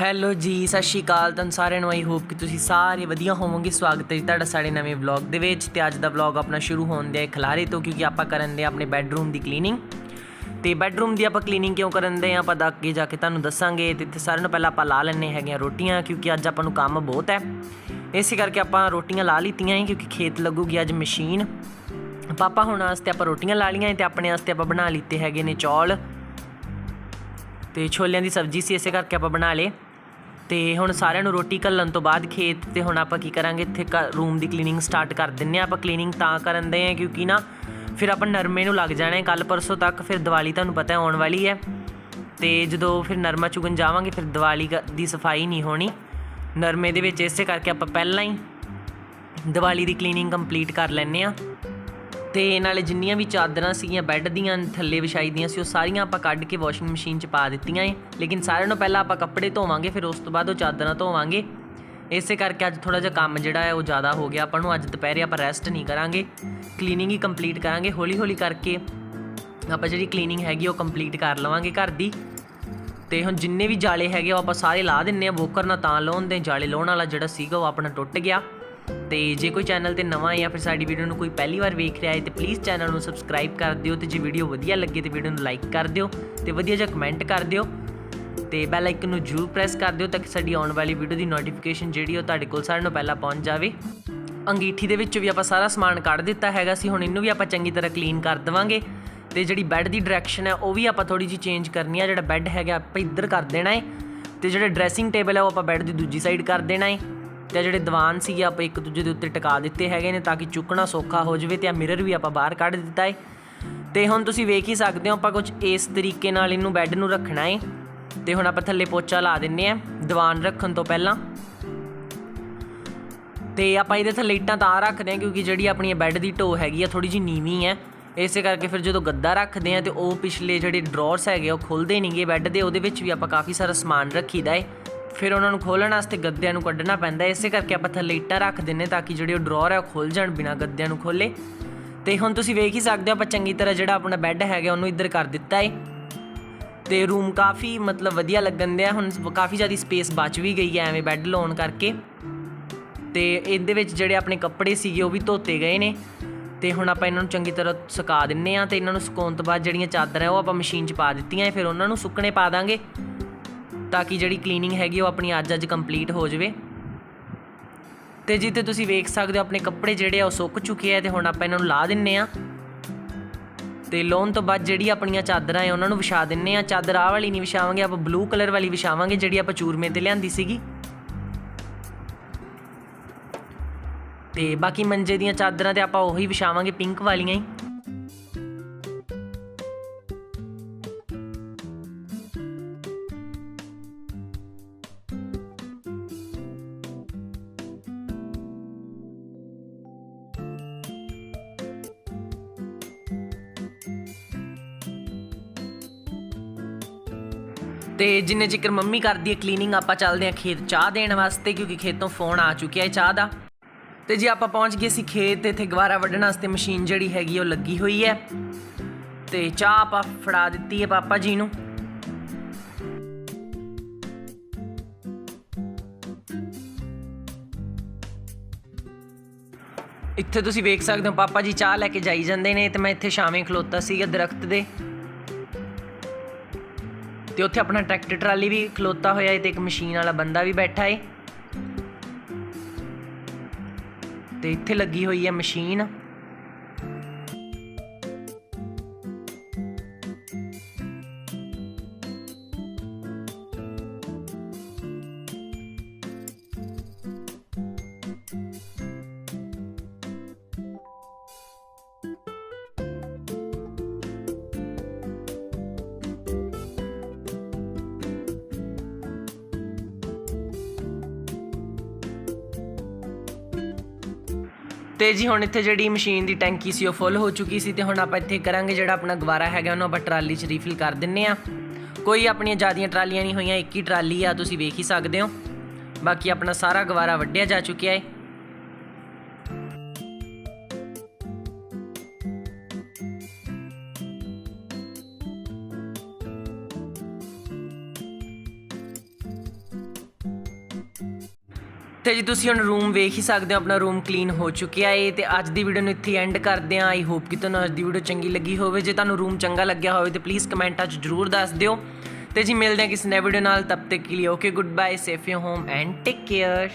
Hello ਜੀ, ਸਤਿ ਸ਼੍ਰੀ ਅਕਾਲ। ਤੁਹਾਨੂੰ ਸਾਰਿਆਂ ਨੂੰ ਆਈ ਹੋਪ ਕਿ ਤੁਸੀਂ ਸਾਰੇ ਵਧੀਆ ਹੋਵੋਗੇ। ਸਵਾਗਤ ਹੈ ਜੀ ਤੁਹਾਡਾ ਸਾਡੇ ਨਵੇਂ ਵਲੌਗ ਦੇ ਵਿੱਚ ਤੇ ਅੱਜ ਦਾ ਵਲੌਗ ਆਪਣਾ ਸ਼ੁਰੂ ਹੋਣ ਦੇ ਖਲਾਰੇ ਤੋਂ, ਕਿਉਂਕਿ ਆਪਾਂ ਕਰਨ ਦੇ ਆਪਣੇ ਬੈੱਡਰੂਮ ਦੀ ਕਲੀਨਿੰਗ ਤੇ ਬੈੱਡਰੂਮ ਦੀ ਆਪਾਂ ਕਲੀਨਿੰਗ ਕਿਉਂ ਕਰਨ ਦੇ ਆ ਆਪਾਂ ਦਾ ਅੱਗੇ ਜਾ ਕੇ ਤੁਹਾਨੂੰ ਦੱਸਾਂਗੇ ਤੇ ਇੱਥੇ ਸਾਰਿਆਂ ਨੂੰ ਪਹਿਲਾਂ ਆਪਾਂ ਲਾ ਲੈਣੇ ਹੈਗੀਆਂ ਰੋਟੀਆਂ, ਕਿਉਂਕਿ ਅੱਜ ਆਪਾਂ ਨੂੰ ਕੰਮ ਬਹੁਤ ਹੈ। ਇਸੇ ਕਰਕੇ ਆਪਾਂ ਰੋਟੀਆਂ ਲਾ ਲਿੱਤੀਆਂ ਹੈ, ਕਿਉਂਕਿ ਖੇਤ ਲੱਗੂਗੀ ਅੱਜ ਮਸ਼ੀਨ। ਪਾਪਾ ਹੁਣ ਵਾਸਤੇ ਆਪਾਂ ਰੋਟੀਆਂ ਲਾ ਲੀਆਂ ਤੇ ਆਪਣੇ ਵਾਸਤੇ ਆਪਾਂ ਬਣਾ ਲਿੱਤੇ ਹੈਗੇ ਨੇ ਚੌਲ। ਤੇ ਛੋਲਿਆਂ ਦੀ ਸਬਜ਼ੀ ਸੀ, ਇਸੇ ਕਰਕੇ ਆਪਾਂ ਬਣਾ ਲਏ। ਤੇ ਹੁਣ ਸਾਰਿਆਂ ਨੂੰ ਰੋਟੀ ਘੱਲਣ ਤੋਂ ਬਾਅਦ ਖੇਤ ਤੇ ਹੁਣ ਆਪਾਂ ਕੀ ਕਰਾਂਗੇ? ਇੱਥੇ ਰੂਮ ਦੀ ਕਲੀਨਿੰਗ ਸਟਾਰਟ ਕਰ ਦਿੰਨੇ ਆ ਆਪਾਂ ਕਲੀਨਿੰਗ ਤਾਂ ਕਰਨ ਦੇ ਆ ਕਿਉਂਕਿ ਨਾ ਫਿਰ ਆਪਾਂ ਨਰਮੇ ਨੂੰ ਲੱਗ ਜਾਣਾ ਹੈ। ਕੱਲ ਪਰਸੋਂ ਤੱਕ ਫਿਰ ਦੀਵਾਲੀ ਤੁਹਾਨੂੰ ਪਤਾ ਆਉਣ ਵਾਲੀ ਹੈ। ਤੇ ਜਦੋਂ ਫਿਰ ਨਰਮਾ ਚੁਗਣ ਜਾਵਾਂਗੇ, ਫਿਰ ਦੀਵਾਲੀ ਕ- ਦੀ ਸਫ਼ਾਈ ਨਹੀਂ ਹੋਣੀ। ਨਰਮੇ ਦੇ ਵਿੱਚ ਇਸੇ ਕਰਕੇ ਆਪਾਂ ਪਹਿਲਾਂ ਹੀ ਦੀਵਾਲੀ ਦੀ ਕਲੀਨਿੰਗ ਕੰਪਲੀਟ ਕਰ ਲੈਨੇ ਆ ਤੇ ਨਾਲੇ ਜਿੰਨੀਆਂ ਵੀ ਚਾਦਰਾਂ ਸੀਗੀਆਂ ਬੈੱਡ ਦੀਆਂ, ਥੱਲੇ ਵਿਛਾਈ ਦੀਆਂ ਸੀ, ਉਹ ਸਾਰੀਆਂ ਆਪਾਂ ਕੱਢ ਕੇ ਵਾਸ਼ਿੰਗ ਮਸ਼ੀਨ 'ਚ ਪਾ ਦਿੱਤੀਆਂ ਏ। ਲੇਕਿਨ ਸਾਰਿਆਂ ਨੂੰ ਪਹਿਲਾਂ ਆਪਾਂ ਕੱਪੜੇ ਧੋਵਾਂਗੇ, ਫਿਰ ਉਸ ਤੋਂ ਬਾਅਦ ਉਹ ਚਾਦਰਾਂ ਧੋਵਾਂਗੇ। ਇਸੇ ਕਰਕੇ ਅੱਜ ਥੋੜਾ ਜਿਹਾ ਕੰਮ ਜਿਹੜਾ ਹੈ, ਉਹ ਜ਼ਿਆਦਾ ਹੋ ਗਿਆ। ਆਪਾਂ ਨੂੰ ਅੱਜ ਦੁਪਹਿਰੇ ਆਪਾਂ ਰੈਸਟ ਨਹੀਂ ਕਰਾਂਗੇ। ਕਲੀਨਿੰਗ ਹੀ ਕੰਪਲੀਟ ਕਰਾਂਗੇ ਹੌਲੀ ਹੌਲੀ ਕਰਕੇ ਆਪਾਂ ਜਿਹੜੀ ਕਲੀਨਿੰਗ ਹੈਗੀ, ਉਹ ਕੰਪਲੀਟ ਕਰ ਲਵਾਂਗੇ ਘਰ ਦੀ। ਤੇ ਹੁਣ ਜਿੰਨੇ ਵੀ ਜਾਲੇ ਹੈਗੇ, ਉਹ ਆਪਾਂ ਸਾਰੇ ਲਾ ਦਿੰਨੇ ਆ। ਬੋਕਰ ਨਾਲ ਤਾਂ ਲਾਉਣ ਦੇ, ਜਾਲੇ ਲਾਉਣ ਵਾਲਾ ਜਿਹੜਾ ਸੀਗਾ, ਉਹ ਆਪਣਾ ਟੁੱਟ ਗਿਆ। ਤੇ ਜੇ ਕੋਈ ਚੈਨਲ ਤੇ ਨਵਾਂ ਹੈ ਜਾਂ ਫਿਰ ਸਾਡੀ ਵੀਡੀਓ ਨੂੰ ਕੋਈ ਪਹਿਲੀ ਵਾਰ ਵੇਖ ਰਿਹਾ ਹੈ ਤੇ ਪਲੀਜ਼ ਚੈਨਲ ਨੂੰ ਸਬਸਕ੍ਰਾਈਬ ਕਰ ਦਿਓ ਤੇ ਜੇ ਵੀਡੀਓ ਵਧੀਆ ਲੱਗੇ ਤੇ ਵੀਡੀਓ ਨੂੰ ਲਾਈਕ ਕਰ ਦਿਓ ਤੇ ਵਧੀਆ ਜਿਹਾ ਕਮੈਂਟ ਕਰ ਦਿਓ ਤੇ ਬੈਲ ਆਈਕਨ ਨੂੰ ਜਰੂਰ ਪ੍ਰੈਸ ਕਰ ਦਿਓ ਤਾਂ ਕਿ ਸਾਡੀ ਆਉਣ ਵਾਲੀ ਵੀਡੀਓ ਦੀ ਨੋਟੀਫਿਕੇਸ਼ਨ ਜਿਹੜੀ ਉਹ ਤੁਹਾਡੇ ਕੋਲ ਸਾਰਿਆਂ ਨੂੰ ਪਹਿਲਾਂ ਪਹੁੰਚ ਜਾਵੇ। ਅੰਗੀਠੀ ਦੇ ਵਿੱਚੋਂ ਵੀ ਆਪਾਂ ਸਾਰਾ ਸਮਾਨ ਕੱਢ ਦਿੱਤਾ ਹੈਗਾ ਸੀ, ਹੁਣ ਇਹਨੂੰ ਵੀ ਆਪਾਂ ਚੰਗੀ ਤਰ੍ਹਾਂ ਕਲੀਨ ਕਰ ਦੇਵਾਂਗੇ ਤੇ ਜਿਹੜੀ ਬੈੱਡ ਦੀ ਡਾਇਰੈਕਸ਼ਨ ਹੈ ਉਹ ਵੀ ਆਪਾਂ ਥੋੜੀ ਜਿਹੀ ਚੇਂਜ ਕਰਨੀ ਹੈ ਜਿਹੜਾ ਬੈੱਡ ਹੈਗਾ ਆਪਾਂ ਇੱਧਰ ਕਰ ਦੇਣਾ ਹੈ ਤੇ ਜਿਹੜਾ ਡਰੈਸਿੰਗ ਟੇਬਲ ਹੈ ਉਹ ਆਪਾਂ ਬੈੱਡ ਦੀ ਦੂਜੀ ਸਾਈਡ ਕਰ ਦੇਣਾ ਹੈ। ਤੇ ਜਿਹੜੇ ਦੀਵਾਨ ਸੀਗੇ, ਆਪਾਂ ਇੱਕ ਦੂਜੇ ਦੇ ਉੱਤੇ ਟਿਕਾ ਦਿੱਤੇ ਹੈਗੇ ਨੇ ਤਾਂ ਕਿ ਚੁੱਕਣਾ ਸੌਖਾ ਹੋ ਜਾਵੇ ਤੇ ਆ ਮਿਰਰ ਵੀ ਆਪਾਂ ਬਾਹਰ ਕੱਢ ਦਿੱਤਾ ਹੈ ਤੇ ਹੁਣ ਤੁਸੀਂ ਵੇਖ ਹੀ ਸਕਦੇ ਹੋ, ਆਪਾਂ ਕੁਝ ਇਸ ਤਰੀਕੇ ਨਾਲ ਇਹਨੂੰ ਬੈੱਡ ਨੂੰ ਰੱਖਣਾ ਹੈ ਤੇ ਹੁਣ ਆਪਾਂ ਥੱਲੇ ਪੋਚਾ ਲਾ ਦਿੰਨੇ ਆ, ਦੀਵਾਨ ਰੱਖਣ ਤੋਂ ਪਹਿਲਾਂ। ਤੇ ਆਪਾਂ ਇਹਦੇ ਥੱਲੇ ਇੱਟਾਂ ਤਾਂ ਰੱਖਦੇ ਆ ਕਿਉਂਕਿ ਜਿਹੜੀ ਆਪਣੀ ਬੈੱਡ ਦੀ ਢੋ ਹੈਗੀ ਆ ਥੋੜੀ ਜਿਹੀ ਨੀਵੀਂ ਹੈ। ਇਸੇ ਕਰਕੇ ਫਿਰ ਜਦੋਂ ਗੱਦਾ ਰੱਖਦੇ ਆ ਤੇ ਉਹ ਪਿਛਲੇ ਜਿਹੜੇ ਡਰਾਅਰਸ ਹੈਗੇ ਉਹ ਖੁੱਲਦੇ ਨਹੀਂਗੇ ਬੈੱਡ ਦੇ, ਉਹਦੇ ਵਿੱਚ ਵੀ ਆਪਾਂ ਕਾਫੀ ਸਾਰਾ ਸਮਾਨ ਰੱਖੀਦਾ ਏ। ਫਿਰ ਉਹਨਾਂ ਨੂੰ ਖੋਲਣ ਵਾਸਤੇ ਗੱਦਿਆਂ ਨੂੰ ਕੱਢਣਾ ਪੈਂਦਾ ਇਸੇ ਕਰਕੇ ਆਪਾਂ ਥੱਲੇ ਇੱਟਾਂ ਰੱਖ ਦਿੰਨੇ ਤਾਂ ਕਿ ਜਿਹੜੇ ਉਹ ਡਰਾਅਰ ਹੈ ਉਹ ਖੁੱਲ ਜਾਣ ਬਿਨਾਂ ਗੱਦਿਆਂ ਨੂੰ ਖੋਲੇ ਤੇ ਹੁਣ ਤੁਸੀਂ ਵੇਖ ਹੀ ਸਕਦੇ ਹੋ, ਆਪਾਂ ਚੰਗੀ ਤਰ੍ਹਾਂ ਜਿਹੜਾ ਆਪਣਾ ਬੈੱਡ ਹੈਗਾ ਉਹਨੂੰ ਇੱਧਰ ਕਰ ਦਿੱਤਾ ਹੈ ਤੇ ਰੂਮ ਕਾਫੀ ਮਤਲਬ ਵਧੀਆ ਲੱਗਣ ਦਿਆ। ਹੁਣ ਕਾਫੀ ਜ਼ਿਆਦਾ ਸਪੇਸ ਬਚ ਵੀ ਗਈ ਹੈ ਐਵੇਂ ਬੈੱਡ ਲਾਉਣ ਕਰਕੇ। ਤੇ ਇਹਦੇ ਵਿੱਚ ਜਿਹੜੇ ਆਪਣੇ ਕੱਪੜੇ ਸੀਗੇ ਉਹ ਵੀ ਧੋਤੇ ਗਏ ਨੇ। ਤੇ ਹੁਣ ਆਪਾਂ ਇਹਨਾਂ ਨੂੰ ਚੰਗੀ ਤਰ੍ਹਾਂ ਸੁਕਾ ਦਿੰਨੇ ਆ ਤੇ ਇਹਨਾਂ ਨੂੰ ਸੁਕਾਉਣ ਤੋਂ ਬਾਅਦ ਜਿਹੜੀਆਂ ਚਾਦਰ ਹੈ ਉਹ ਆਪਾਂ ਮਸ਼ੀਨ 'ਚ ਪਾ ਦਿੱਤੀਆਂ ਫਿਰ ਉਹਨਾਂ ਨੂੰ ਸੁੱਕਣੇ ਪਾ ਦਾਂਗੇ। ਤਾਂ ਕਿ ਜਿਹੜੀ ਕਲੀਨਿੰਗ ਹੈਗੀ ਉਹ ਆਪਣੀ ਅੱਜ ਅੱਜ ਕੰਪਲੀਟ ਹੋ ਜਾਵੇ। ਤੇ ਜਿੱਤੇ ਤੁਸੀਂ ਵੇਖ ਸਕਦੇ ਹੋ, ਆਪਣੇ ਕੱਪੜੇ ਜਿਹੜੇ ਆ ਉਹ ਸੁੱਕ ਚੁੱਕੇ ਆ ਤੇ ਹੁਣ ਆਪਾਂ ਇਹਨਾਂ ਨੂੰ ਲਾ ਦਿੰਨੇ ਆ। ਤੇ ਲਾਉਣ ਤੋਂ ਬਾਅਦ ਜਿਹੜੀ ਆਪਣੀਆਂ ਚਾਦਰਾਂ ਆ, ਉਹਨਾਂ ਨੂੰ ਵਿਛਾ ਦਿੰਨੇ ਆ। ਚਾਦਰ ਆਹ ਵਾਲੀ ਨਹੀਂ ਵਿਛਾਵਾਂਗੇ, ਆਪਾਂ ਬਲੂ ਕਲਰ ਵਾਲੀ ਵਿਛਾਵਾਂਗੇ, ਜਿਹੜੀ ਆਪਾਂ ਚੂਰਮੇ ਤੇ ਲਿਆਂਦੀ ਸੀਗੀ। ਤੇ ਬਾਕੀ ਮੰਜੇ ਦੀਆਂ ਚਾਦਰਾਂ ਤੇ ਆਪਾਂ ਉਹੀ ਵਿਛਾਵਾਂਗੇ ਪਿੰਕ ਵਾਲੀਆਂ ਹੀ। ਤੇ ਜਿੰਨੇ ਚਿਕਰ ਮੰਮੀ ਕਰਦੀ ਹੈ ਕਲੀਨਿੰਗ ਆਪਾਂ ਚੱਲਦੇ ਹਾਂ ਖੇਤ ਚਾਹ ਦੇਣ ਵਾਸਤੇ, ਕਿਉਂਕਿ ਖੇਤੋਂ ਫੋਨ ਆ ਚੁੱਕਿਆ ਹੈ ਚਾਹ ਦਾ। ਤੇ ਜੇ ਆਪਾਂ ਪਹੁੰਚ ਗਏ ਸੀ ਖੇਤ, ਤੇ ਇੱਥੇ ਗਵਾਰਾ ਵੱਢਣ ਵਾਸਤੇ ਮਸ਼ੀਨ ਜਿਹੜੀ ਹੈਗੀ ਉਹ ਲੱਗੀ ਹੋਈ ਹੈ। ਤੇ ਚਾਹ ਆਪਾਂ ਫੜਾ ਦਿੱਤੀ ਹੈ ਪਾਪਾ ਜੀ ਨੂੰ। ਇੱਥੇ ਤੁਸੀਂ ਵੇਖ ਸਕਦੇ ਹੋ, ਪਾਪਾ ਜੀ ਚਾਹ ਲੈ ਕੇ ਜਾਈ ਜਾਂਦੇ ਨੇ, ਤੇ ਮੈਂ ਇੱਥੇ ਸ਼ਾਮੇ ਖਲੋਤਾ ਸੀਗਾ ਦਰਖਤ ਦੇ। ਤੇ ਉੱਥੇ ਆਪਣਾ ਟਰੈਕਟਰ ਟਰਾਲੀ ਵੀ ਖਲੋਤਾ ਹੋਇਆ ਹੈ ਤੇ ਇੱਕ ਮਸ਼ੀਨ ਵਾਲਾ ਬੰਦਾ ਵੀ ਬੈਠਾ ਹੈ ਤੇ ਇੱਥੇ ਲੱਗੀ ਹੋਈ ਹੈ ਮਸ਼ੀਨ। ਤੇ ਜੀ ਹੁਣ ਇੱਥੇ ਜਿਹੜੀ ਮਸ਼ੀਨ ਦੀ ਟੈਂਕੀ ਸੀ ਉਹ ਫੁੱਲ ਹੋ ਚੁੱਕੀ ਸੀ ਤੇ ਹੁਣ ਆਪਾਂ ਇੱਥੇ ਕਰਾਂਗੇ ਜਿਹੜਾ ਆਪਣਾ ਗਵਾਰਾ ਹੈਗਾ, ਉਹਨੂੰ ਆਪਾਂ ਟਰਾਲੀ 'ਚ ਰੀਫਿਲ ਕਰ ਦਿੰਨੇ ਆ। ਕੋਈ ਆਪਣੀਆਂ ਜਿਆਦੀਆਂ ਟਰਾਲੀਆਂ ਨਹੀਂ ਹੋਈਆਂ, ਇੱਕ ਹੀ ਟਰਾਲੀ ਆ, ਤੁਸੀਂ ਵੇਖ ਹੀ ਸਕਦੇ ਹੋ। ਬਾਕੀ ਆਪਣਾ ਸਾਰਾ ਗਵਾਰਾ ਵੱਢਿਆ ਜਾ ਚੁੱਕਿਆ ਹੈ ਤੇ ਜੀ ਤੁਸੀਂ ਹੁਣ ਰੂਮ ਵੇਖ ਹੀ ਸਕਦੇ ਹੋ, ਆਪਣਾ ਰੂਮ ਕਲੀਨ ਹੋ ਚੁੱਕਿਆ ਏ ਤੇ ਅੱਜ ਦੀ ਵੀਡੀਓ ਨੂੰ ਇੱਥੇ ਐਂਡ ਕਰਦੇ ਆਂ ਆਈ ਹੋਪ ਕਿ ਤੁਹਾਨੂੰ ਅੱਜ ਦੀ ਵੀਡੀਓ ਚੰਗੀ ਲੱਗੀ ਹੋਵੇ। ਜੇ ਤੁਹਾਨੂੰ ਰੂਮ ਚੰਗਾ ਲੱਗਿਆ ਹੋਵੇ ਤੇ ਪਲੀਜ਼ ਕਮੈਂਟਾਂ 'ਚ ਜਰੂਰ ਦੱਸ ਦਿਓ। ਤੇ ਜੀ, ਮਿਲਦੇ ਹਾਂ ਕਿਸੇ ਨਵੇਂ ਵੀਡੀਓ ਨਾਲ। ਤਬ ਤੱਕ ਕੇ ਲਈ okay goodbye safe you home and take care